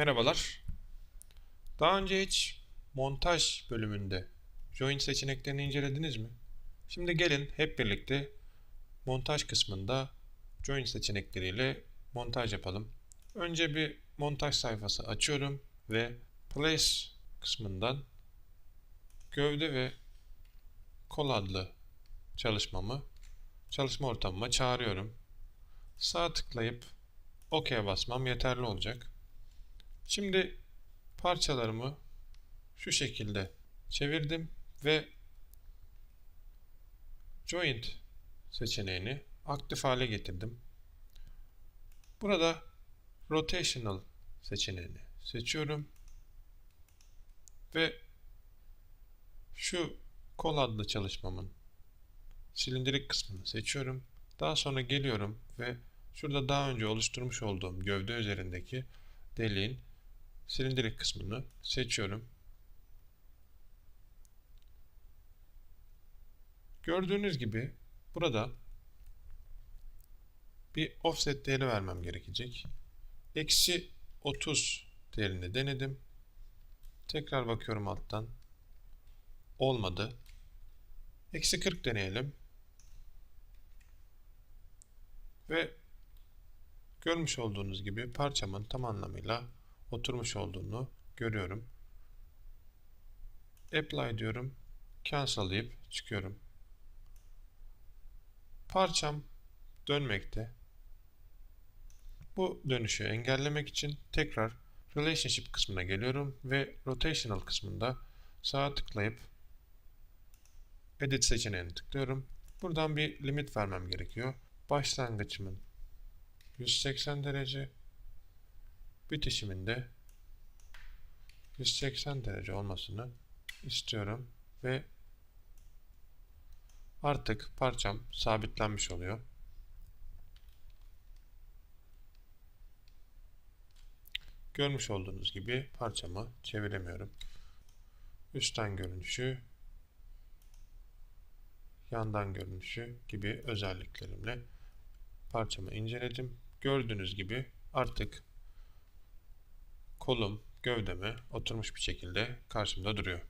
Merhabalar. Daha önce hiç montaj bölümünde join seçeneklerini incelediniz mi? Şimdi gelin hep birlikte montaj kısmında join seçenekleriyle montaj yapalım. Önce bir montaj sayfası açıyorum ve place kısmından gövde ve kol adlı çalışmamı çalışma ortamıma çağırıyorum. Sağ tıklayıp OK'ye basmam yeterli olacak. Şimdi parçalarımı şu şekilde çevirdim ve joint seçeneğini aktif hale getirdim. Burada rotational seçeneğini seçiyorum ve şu kol adlı çalışmamın silindirik kısmını seçiyorum. Daha sonra geliyorum ve şurada daha önce oluşturmuş olduğum gövde üzerindeki deliğin silindirik kısmını seçiyorum. Gördüğünüz gibi burada bir offset değeri vermem gerekecek. Eksi 30 değerini denedim. Tekrar bakıyorum alttan. Olmadı. Eksi 40 deneyelim. Ve görmüş olduğunuz gibi parçamın tam anlamıyla oturmuş olduğunu görüyorum. Apply diyorum. Cancel deyip çıkıyorum. Parçam dönmekte. Bu dönüşü engellemek için tekrar Relationship kısmına geliyorum ve Rotational kısmında sağa tıklayıp Edit seçeneğini tıklıyorum. Buradan bir limit vermem gerekiyor. Başlangıcımın 180 derece bitişiminde 180 derece olmasını istiyorum ve artık parçam sabitlenmiş oluyor. Görmüş olduğunuz gibi parçamı çeviremiyorum. Üstten görünüşü, yandan görünüşü gibi özelliklerimle parçamı inceledim. Gördüğünüz gibi artık kolum gövdeme oturmuş bir şekilde karşımda duruyor.